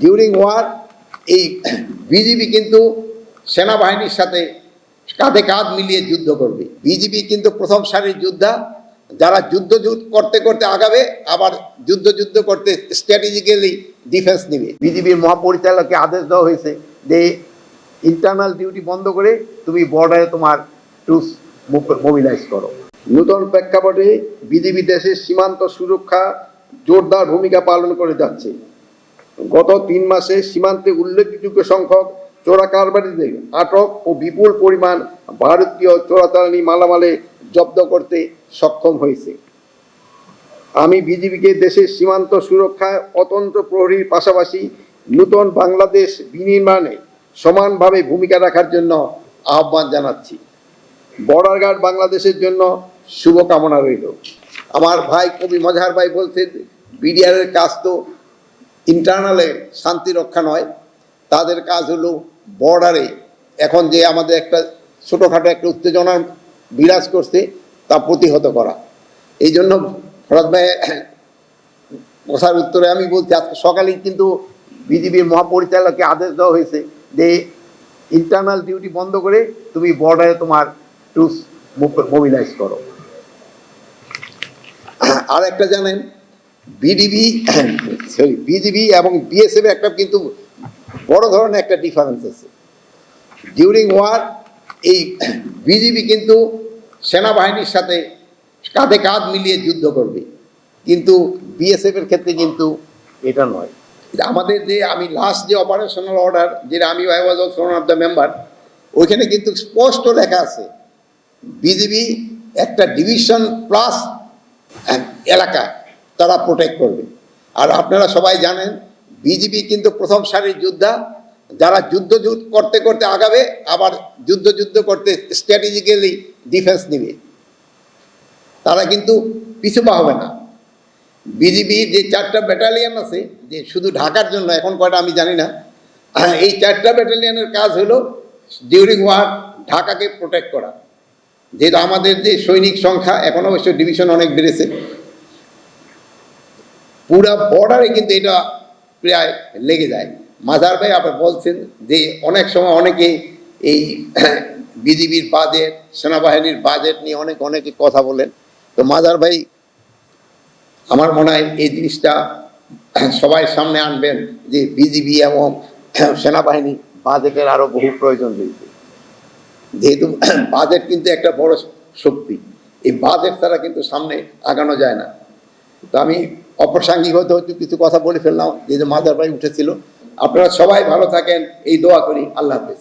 During war এই BGB কিন্তু সেনাবাহিনীর সাথে কাঁধে কাঁধ মিলিয়ে যুদ্ধ করবে। বিজিবি কিন্তু প্রথম সারির যোদ্ধা, যারা যুদ্ধ করতে করতে আগাবে, আবার যুদ্ধ যুদ্ধ করতে স্ট্র্যাটেজিক্যালি ডিফেন্স নেবে। বিজিবির মহাপরিচালককে আদেশ দেওয়া হয়েছে যে ইন্টারনাল ডিউটি বন্ধ করে তুমি বর্ডারে তোমার ট্রুস মোবিলাইজ করো। নূতন প্রেক্ষাপটে বিজিবি দেশের সীমান্ত সুরক্ষা জোরদার ভূমিকা পালন করে যাচ্ছে। গত তিন মাসে সীমান্তে উল্লেখযোগ্য সংখ্যক চোরা কারবারিদের আটক ও বিপুল পরিমাণ ভারতীয় চোরাচালানি মালামালে জব্দ করতে সক্ষম হয়েছে। আমি বিজিবিকে দেশের সীমান্ত সুরক্ষায় অতন্ত্র প্রহরীর পাশাপাশি নূতন বাংলাদেশ বিনির্মাণে সমানভাবে ভূমিকা রাখার জন্য আহ্বান জানাচ্ছি। বর্ডার গার্ড বাংলাদেশের জন্য শুভকামনা রইল। আমার ভাই কবি মজাহার ভাই বলছেন, বিডিআরের কাজ তো ইন্টারনালে শান্তি রক্ষা নয়। তাদের কাজ হলো বর্ডারে এখন যে আমাদের একটা ছোটোখাটো একটা উত্তেজনা বিরাজ করছে, তা প্রতিহত করা। এই জন্য ফরাদ ভাই, কথার উত্তরে আমি বলছি, আজকে সকালেই কিন্তু বিজিবির মহাপরিচালককে আদেশ দেওয়া হয়েছে যে ইন্টারনাল ডিউটি বন্ধ করে তুমি বর্ডারে তোমার ট্রুস মোবিলাইজ করো। আর একটা জানেন বিডিবি সরি, বিজিবি এবং বিএসএফ একটা কিন্তু বড় ধরনের একটা ডিফারেন্স আছে। ডিউরিং ওয়ার এই বিজিবি কিন্তু সেনাবাহিনীর সাথে কাঁধে কাঁধ মিলিয়ে যুদ্ধ করবে। কিন্তু বিএসএফ এর ক্ষেত্রে কিন্তু এটা নয়। আমাদের যে আমি লাস্ট যে অপারেশনাল অর্ডার যেটা আমি I was also of the member ওইখানে কিন্তু স্পষ্ট লেখা আছে, বিজিবি একটা ডিভিশন প্লাস এলাকা তারা প্রোটেক্ট করবে। আর আপনারা সবাই জানেন, বিজিবি কিন্তু প্রথম সারির যোদ্ধা। যারা যুদ্ধ যুদ্ধ করতে করতে আগাবে, আবার যুদ্ধ যুদ্ধ করতে স্ট্র্যাটেজিক্যালি ডিফেন্স নেবে। তারা কিন্তু পিছু পা হবে না। বিজিবি যে চারটা ব্যাটালিয়ান আছে, যে শুধু ঢাকার জন্য, এখন কয়টা আমি জানি না এই চারটা ব্যাটালিয়ানের কাজ হলো ডিউরিং ওয়ার ঢাকাকে প্রোটেক্ট করা। যেটা আমাদের যে সৈনিক সংখ্যা, এখন অবশ্য ডিভিশন অনেক বেড়েছে। পুরা বর্ডারে কিন্তু এটা প্রায় লেগে যায়। মাজার ভাই আবার বলছেন যে অনেক সময় অনেকে এই বিজিবির বাজেট সেনাবাহিনীর বাজেট নিয়ে অনেক অনেকে কথা বলেন। তো মাজার ভাই, আমার মনে হয় এই জিনিসটা সবাই সামনে আনবেন যে বিজিবি এবং সেনাবাহিনী বাজেটের আরও বহু প্রয়োজন রয়েছে। যেহেতু বাজেট কিন্তু একটা বড় শক্তি। এই বাজেট ছাড়া কিন্তু সামনে আগানো যায় না। তো আমি অপ্রাসঙ্গিক হতে কিছু কথা বলে ফেললাম যে মাদার ভাই উঠেছিল। আপনারা সবাই ভালো থাকেন, এই দোয়া করি। আল্লাহ হাফেজ।